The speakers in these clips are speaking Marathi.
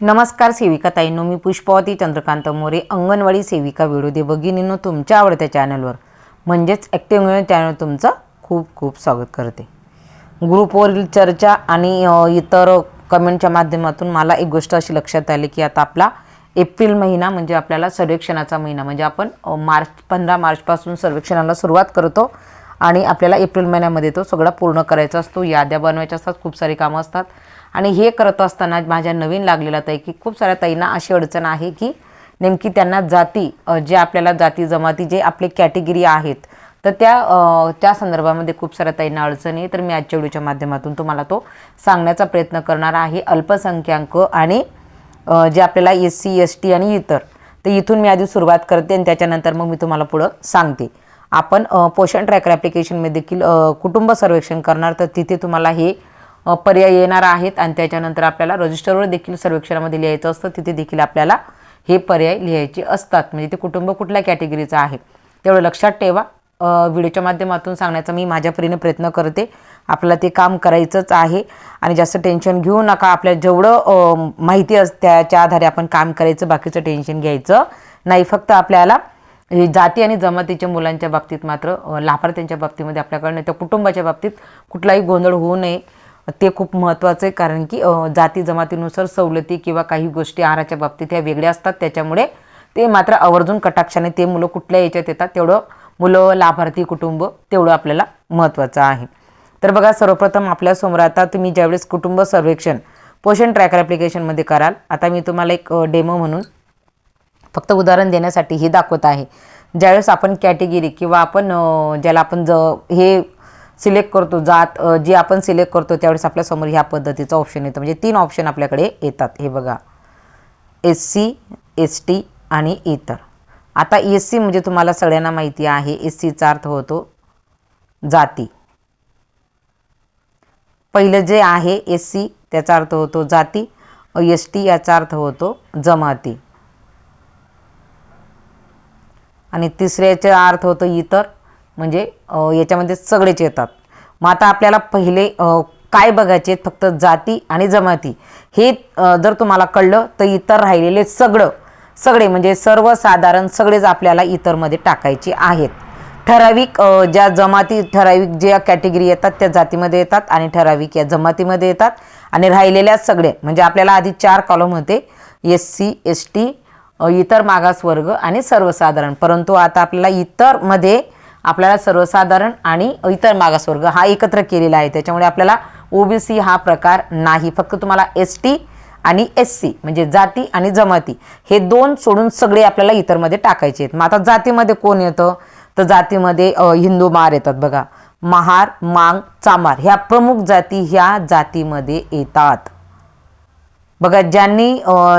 नमस्कार सेविका ताईंनो मी पुष्पावती चंद्रकांत मोरे अंगणवाडी सेविका विरोधी भगिनींनो तुमच्या आवडत्या चॅनलवर. म्हणजेच ॲक्टिव्ह मिळून चॅनल तुमचं खूप खूप स्वागत करते. ग्रुपवरील चर्चा आणि इतर कमेंटच्या माध्यमातून मला एक गोष्ट अशी लक्षात आली की आता आपला एप्रिल महिना म्हणजे आपल्याला सर्वेक्षणाचा महिना म्हणजे आपण मार्च पंधरा मार्चपासून सर्वेक्षणाला सुरुवात करतो आणि आपल्याला एप्रिल महिन्यामध्ये तो सगळा पूर्ण करायचा असतो. याद्या बनवायच्या असतात खूप सारी कामं असतात. आणि हे करत असताना माझ्या नवीन लागलेल्या ताई की खूप साऱ्या ताईंना अशी अडचण आहे की नेमकी त्यांना जाती जे आपल्याला जाती जमाती जे आपले कॅटेगरी आहेत तर त्या त्या संदर्भामध्ये खूप साऱ्या ताईंना अडचणी आहे. तर मी आजच्या व्हिडिओच्या माध्यमातून तुम्हाला तो सांगण्याचा प्रयत्न करणार आहे. अल्पसंख्याक आणि जे आपल्याला एस सी एस टी आणि इतर तर इथून मी आधी सुरुवात करते आणि त्याच्यानंतर मग मी तुम्हाला पुढं सांगते. आपण पोषण ट्रॅकर ॲप्लिकेशनमध्ये देखील कुटुंब सर्वेक्षण करणार तर तिथे तुम्हाला हे पर्याय येणार आहेत आणि त्याच्यानंतर आपल्याला रजिस्टरवर देखील सर्वेक्षणामध्ये लिहायचं असतं. तिथे देखील आपल्याला हे पर्याय लिहायचे असतात. म्हणजे ते कुटुंब कुठल्या कॅटेगरीचं आहे? तेवढं लक्षात ठेवा. व्हिडिओच्या माध्यमातून सांगण्याचा मी माझ्या परीने प्रयत्न करते. आपल्याला ते काम करायचंच आहे. आणि जास्त टेन्शन घेऊ नका. आपल्याला जेवढं माहिती अस त्याच्या आधारे आपण काम करायचं बाकीचं टेन्शन घ्यायचं नाही. फक्त आपल्याला हे जाती आणि जमातीच्या मुलांच्या बाबतीत मात्र अ, लाभार्थ्यांच्या बाबतीमध्ये आपल्याकडनं त्या कुटुंबाच्या बाबतीत कुठलाही गोंधळ होऊ नये. ते खूप महत्त्वाचं आहे कारण की जाती जमातीनुसार सवलती किंवा काही गोष्टी आहाराच्या बाबतीत ह्या वेगळ्या असतात. त्याच्यामुळे ते मात्र आवर्जून कटाक्षाने ते मुलं कुठल्या याच्यात येतात तेवढं मुलं लाभार्थी कुटुंब तेवढं आपल्याला महत्त्वाचं आहे. तर बघा सर्वप्रथम आपल्यासमोर आता तुम्ही ज्यावेळेस कुटुंब सर्वेक्षण पोषण ट्रॅकर ॲप्लिकेशनमध्ये कराल आता मी तुम्हाला एक डेमो म्हणून फक्त उदाहरण देण्यासाठी हे दाखवत आहे. ज्यावेळेस आपण कॅटेगरी किंवा आपण ज्याला आपण ज हे सिलेक्ट करतो जात जी जे आपण सिलेक्ट करतो त्यावेळेस आपल्यासमोर ह्या पद्धतीचं ऑप्शन येतं. म्हणजे तीन ऑप्शन आपल्याकडे येतात. हे बघा. एस सी एस टी आणि इतर. आता एस सी म्हणजे तुम्हाला सगळ्यांना माहिती आहे. एस सीचा अर्थ होतो जाती. पहिलं जे आहे एस सी त्याचा अर्थ होतो जाती. एस टी याचा अर्थ होतो जमाती. आणि तिसऱ्याचा अर्थ होतो इतर. म्हणजे याच्यामध्ये सगळेच येतात. मग आता आपल्याला पहिले काय बघायचे? आहेत? फक्त जाती आणि जमाती. हे जर तुम्हाला कळलं तर इतर राहिलेले सगळं सगळे म्हणजे सर्वसाधारण सगळेच आपल्याला इतरमध्ये टाकायचे आहेत. ठराविक ज्या जमाती ठराविक ज्या कॅटेगरी येतात त्या जातीमध्ये येतात आणि ठराविक या जमातीमध्ये येतात. आणि राहिलेल्या सगळे म्हणजे आपल्याला आधी चार कॉलम होते. एस सी एस टी इतर मागासवर्ग आणि सर्वसाधारण. परंतु आता आपल्याला इतरमध्ये आपल्याला सर्वसाधारण आणि इतर मागासवर्ग हा एकत्र केलेला आहे. त्याच्यामुळे आपल्याला ओबीसी हा प्रकार नाही. फक्त तुम्हाला एस टी आणि एस सी म्हणजे जाती आणि जमाती हे दोन सोडून सगळे आपल्याला इतरमध्ये टाकायचे आहेत. मग आता जातीमध्ये कोण येतं? तर जातीमध्ये हिंदू मार येतात बघा. महार मांग चामार ह्या प्रमुख जाती ह्या जातीमध्ये येतात. बघा ज्यांनी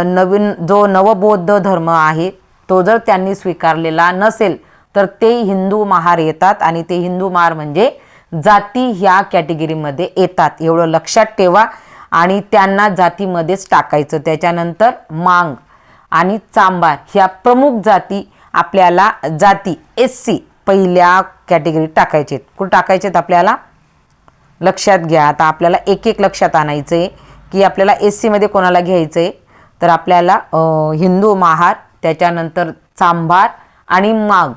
नवीन जो नवबौद्ध धर्म आहे तो जर त्यांनी स्वीकारलेला नसेल तर ते हिंदू महार येतात आणि ते हिंदू महार म्हणजे जाती ह्या कॅटेगरीमध्ये येतात. एवढं लक्षात ठेवा. आणि त्यांना जातीमध्येच टाकायचं. त्याच्यानंतर मांग आणि चांबार ह्या प्रमुख जाती आपल्याला जाती एस सी पहिल्या कॅटेगरीत टाकायचे आहेत. कुठं टाकायचे आहेत आपल्याला? लक्षात घ्या. आता आपल्याला एक एक लक्षात आणायचं आहे की आपल्याला एस सीमध्ये कोणाला घ्यायचं आहे? तर आपल्याला हिंदू महार त्याच्यानंतर चांभार आणि मांग.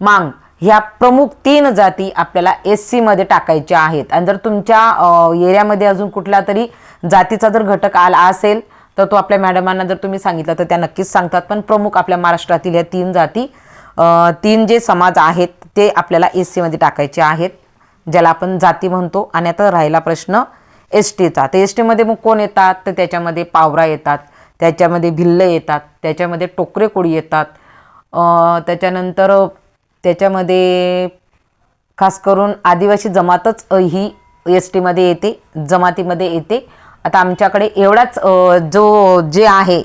मांग. ह्या प्रमुख तीन जाती आपल्याला एस सीमध्ये टाकायच्या आहेत. आणि जर तुमच्या एरियामध्ये अजून कुठला तरी जातीचा जर घटक आला असेल तर तो आपल्या मॅडमांना जर तुम्ही सांगितलं तर त्या नक्कीच सांगतात. पण प्रमुख आपल्या महाराष्ट्रातील या तीन जाती तीन जे समाज आहेत ते आपल्याला एस सीमध्ये टाकायचे आहेत ज्याला आपण जाती म्हणतो. आणि आता राहिला प्रश्न एस टीचा तर एस टीमध्ये मग कोण येतात? तर त्याच्यामध्ये पावरा येतात त्याच्यामध्ये भिल्ल येतात त्याच्यामध्ये टोकरे कोळी येतात त्याच्यानंतर त्याच्यामध्ये खास करून आदिवासी जमातच ही एस टीमध्ये येते जमातीमध्ये येते. आता आमच्याकडे एवढाच जो जे आहे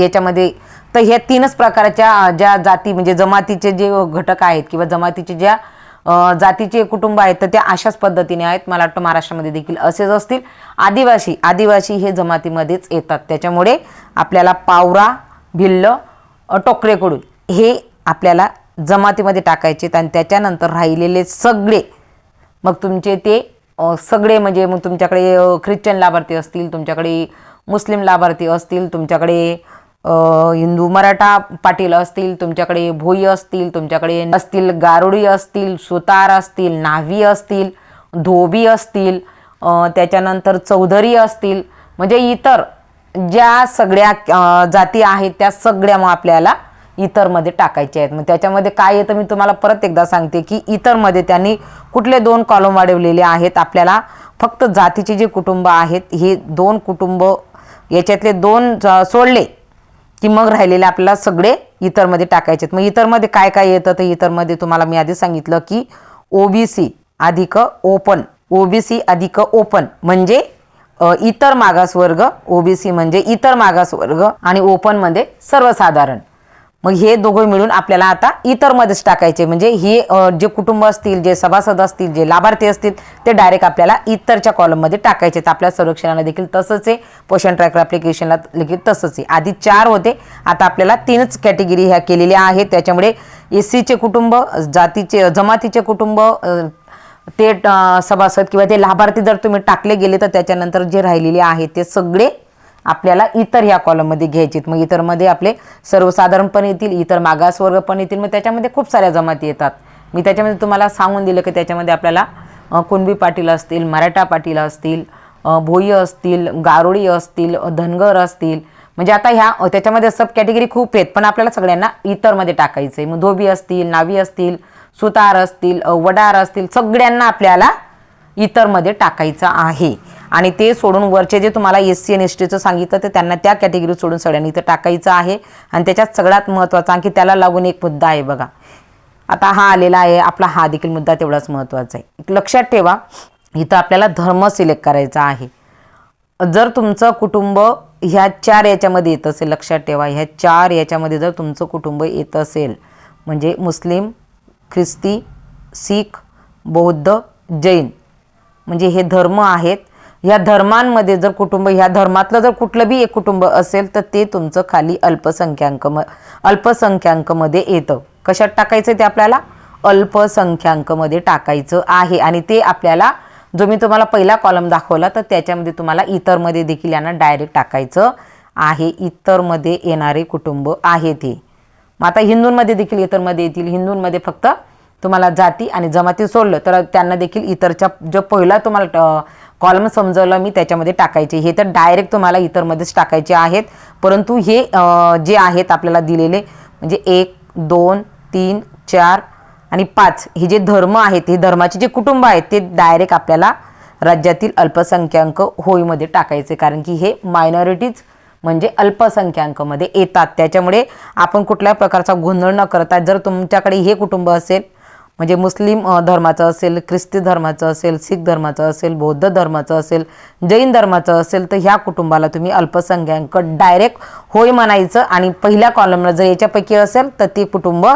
याच्यामध्ये तर ह्या तीनच प्रकारच्या ज्या जाती म्हणजे जमातीचे जे घटक आहेत किंवा जमातीचे ज्या जातीचे कुटुंब आहेत तर त्या अशाच पद्धतीने आहेत. मला वाटतं महाराष्ट्रामध्ये देखील असेच असतील. आदिवासी आदिवासी हे जमातीमध्येच येतात. त्याच्यामुळे आपल्याला पावरा भिल्ल टोकरेकडून हे आपल्याला जमातीमध्ये टाकायचे आणि त्याच्यानंतर राहिलेले सगळे. मग तुमचे ते सगळे म्हणजे मग तुमच्याकडे ख्रिश्चन लाभार्थी असतील तुमच्याकडे मुस्लिम लाभार्थी असतील तुमच्याकडे हिंदू मराठा पाटील असतील तुमच्याकडे भोई असतील तुमच्याकडे असतील गारुडी असतील सुतार असतील नावी असतील धोबी असतील त्याच्यानंतर चौधरी असतील. म्हणजे इतर ज्या सगळ्या जाती आहेत त्या सगळ्या मग आपल्याला इतरमध्ये टाकायचे आहेत. मग त्याच्यामध्ये काय येतं मी तुम्हाला परत एकदा सांगते की इतरमध्ये त्यांनी कुठले दोन कॉलम वाढवलेले आहेत. आपल्याला फक्त जातीचे जे कुटुंब आहेत हे दोन कुटुंब याच्यातले दोन सोडले की मग राहिलेले आपल्याला सगळे इतरमध्ये टाकायचे आहेत. मग इतरमध्ये काय काय येतं? तर इतरमध्ये तुम्हाला मी आधी सांगितलं की ओबीसी अधिक ओपन ओबीसी अधिक ओपन म्हणजे अ, इतर मागासवर्ग ओबीसी म्हणजे इतर मागासवर्ग आणि ओपनमध्ये म्हणजे सर्वसाधारण. मग हे दोघं मिळून आपल्याला आता इतरमध्येच टाकायचे. म्हणजे हे जे कुटुंब असतील जे सभासद असतील जे लाभार्थी असतील ते डायरेक्ट आपल्याला इतरच्या कॉलममध्ये टाकायचे. तर आपल्या संरक्षणाला देखील तसंच आहे. पोषण ट्रॅकर ॲप्लिकेशनला देखील तसंच आहे. आधी चार होते. आता आपल्याला तीनच कॅटेगरी ह्या केलेल्या आहेत. त्याच्यामुळे एस सीचे कुटुंब जातीचे जमातीचे कुटुंब ते सभासद किंवा ते लाभार्थी जर तुम्ही टाकले गेले तर त्याच्यानंतर जे राहिलेले आहेत ते सगळे आपल्याला इतर ह्या कॉलममध्ये घ्यायचे आहेत. मग इतरमध्ये आपले सर्वसाधारण पण येतील इतर मागासवर्ग पण येतील. मग त्याच्यामध्ये खूप साऱ्या जमाती येतात. मी त्याच्यामध्ये तुम्हाला सांगून दिलं की त्याच्यामध्ये आपल्याला कुणबी पाटील असतील मराठा पाटील असतील भोई असतील गारुडी असतील धनगर असतील. म्हणजे आता ह्या त्याच्यामध्ये सब कॅटेगरी खूप आहेत पण आपल्याला सगळ्यांना इतरमध्ये टाकायचं आहे मग धोबी असतील नावी असतील सुतार असतील वडार असतील सगळ्यांना आपल्याला इतरमध्ये टाकायचं आहे. आणि ते सोडून वरचे जे तुम्हाला एस सी एन एस टीचं सांगितलं तर त्यांना त्या कॅटेगरी सोडून सगळ्यांनी इथं टाकायचं आहे. आणि त्याच्यात सगळ्यात महत्त्वाचा आणखी त्याला लागून एक मुद्दा आहे बघा. आता हा आलेला आहे आपला हा देखील मुद्दा तेवढाच महत्त्वाचा आहे. एक लक्षात ठेवा इथं आपल्याला धर्म सिलेक्ट करायचा आहे. जर तुमचं कुटुंब ह्या चार याच्यामध्ये येत असेल लक्षात ठेवा ह्या चार याच्यामध्ये जर तुमचं कुटुंब येत असेल म्हणजे मुस्लिम ख्रिस्ती सीख बौद्ध जैन म्हणजे हे धर्म आहेत ह्या धर्मांमध्ये जर कुटुंब ह्या धर्मातलं जर कुठलं बी एक कुटुंब असेल तर ते तुमचं खाली अल्पसंख्याक म अल्पसंख्याकमध्ये येतं. कशात टाकायचं ते आपल्याला? अल्पसंख्याकमध्ये टाकायचं आहे. आणि ते आपल्याला जो मी तुम्हाला पहिला कॉलम दाखवला तर त्याच्यामध्ये तुम्हाला इतरमध्ये देखील यांना डायरेक्ट टाकायचं आहे. इतरमध्ये येणारे कुटुंब आहे ते. मग आता हिंदूंमध्ये देखील इतरमध्ये येतील. हिंदूंमध्ये फक्त तुम्हाला जाती आणि जमाती सोडलं तर त्यांना देखील इतरच्या जो पहिला तुम्हाला कॉलम समजवलं मी त्याच्यामध्ये टाकायचे. हे तर डायरेक्ट तुम्हाला इतरमध्येच टाकायचे आहेत. परंतु हे जे आहेत आपल्याला दिलेले म्हणजे एक दोन तीन चार आणि पाच हे जे धर्म आहेत हे धर्माचे जे कुटुंब आहेत ते डायरेक्ट आपल्याला राज्यातील अल्पसंख्याक होईमध्ये टाकायचे. कारण की हे मायनॉरिटीज म्हणजे अल्पसंख्याकमध्ये येतात. त्याच्यामुळे आपण कुठल्याही प्रकारचा गोंधळ न करता जर तुमच्याकडे हे कुटुंब असेल म्हणजे मुस्लिम धर्माचं असेल ख्रिस्ती धर्माचं असेल शीख धर्माचं असेल बौद्ध धर्माचं असेल जैन धर्माचं असेल तर ह्या कुटुंबाला तुम्ही अल्पसंख्याक डायरेक्ट होय म्हणायचं आणि पहिल्या कॉलमला जर याच्यापैकी असेल तर ते कुटुंब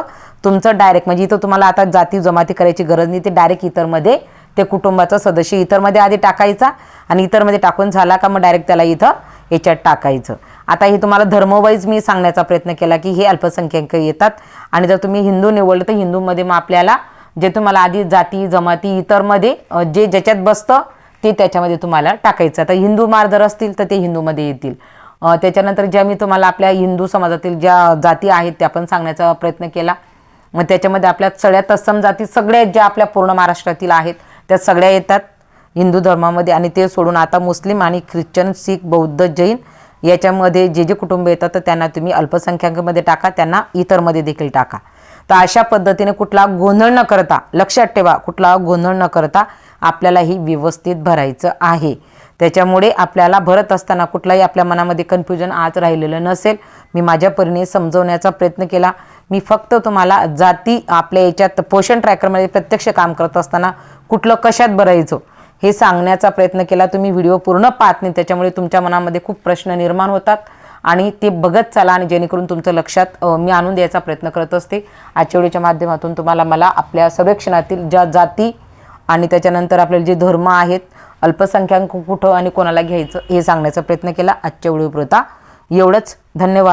तुमचं डायरेक्ट म्हणजे इथं तुम्हाला आता जाती जमाती करायची गरज नाही ते डायरेक्ट इतरमध्ये ते कुटुंबाचा सदस्य इतरमध्ये आधी टाकायचा आणि इतरमध्ये टाकून झाला का मग डायरेक्ट त्याला इथं याच्यात टाकायचं. आता हे तुम्हाला धर्मवाईज मी सांगण्याचा प्रयत्न केला की हे अल्पसंख्याक येतात. आणि जर तुम्ही हिंदू निवडलं तर हिंदूमध्ये मग आपल्याला जे तुम्हाला आधी जाती जमाती इतरमध्ये जे ज्याच्यात बसतं ते त्याच्यामध्ये तुम्हाला टाकायचं. आता हिंदू मार्दर असतील तर ते हिंदूमध्ये येतील. त्याच्यानंतर ज्या मी तुम्हाला आपल्या हिंदू समाजातील ज्या जाती आहेत त्या पण सांगण्याचा प्रयत्न केला. मग त्याच्यामध्ये आपल्या सगळ्या तत्सम जाती सगळ्या ज्या आपल्या पूर्ण महाराष्ट्रातील आहेत त्या सगळ्या येतात हिंदू धर्मामध्ये. आणि ते सोडून आता मुस्लिम आणि ख्रिश्चन शीख बौद्ध जैन याच्यामध्ये जे जे कुटुंब येतात तर त्यांना तुम्ही अल्पसंख्याकमध्ये टाका त्यांना इतरमध्ये देखील टाका. तर अशा पद्धतीने कुठला गोंधळ न करता लक्षात ठेवा कुठला गोंधळ न करता आपल्याला ही व्यवस्थित भरायचं आहे. त्याच्यामुळे आपल्याला भरत असताना कुठलाही आपल्या मनामध्ये कन्फ्युजन आज राहिलेलं नसेल. मी माझ्या परीने समजवण्याचा प्रयत्न केला. मी फक्त तुम्हाला जाती आपल्या याच्यात पोषण ट्रॅकरमध्ये प्रत्यक्ष काम करत असताना कुठलं कशात भरायचं? हे सांगण्याचा प्रयत्न केला. तुम्ही व्हिडिओ पूर्ण पाहत नाही त्याच्यामुळे तुमच्या मनामध्ये खूप प्रश्न निर्माण होतात. आणि ते बघत चला आणि जेणेकरून तुमचं लक्षात मी आणून द्यायचा प्रयत्न करत असते. आजच्या व्हिडिओच्या माध्यमातून तुम्हाला मला आपल्या सर्वेक्षणातील ज्या जाती आणि त्याच्यानंतर आपल्याला जे धर्म आहेत अल्पसंख्याक कुठं आणि कोणाला घ्यायचं हे सांगण्याचा प्रयत्न केला. आजच्या व्हिडिओपुरता एवढंच. धन्यवाद.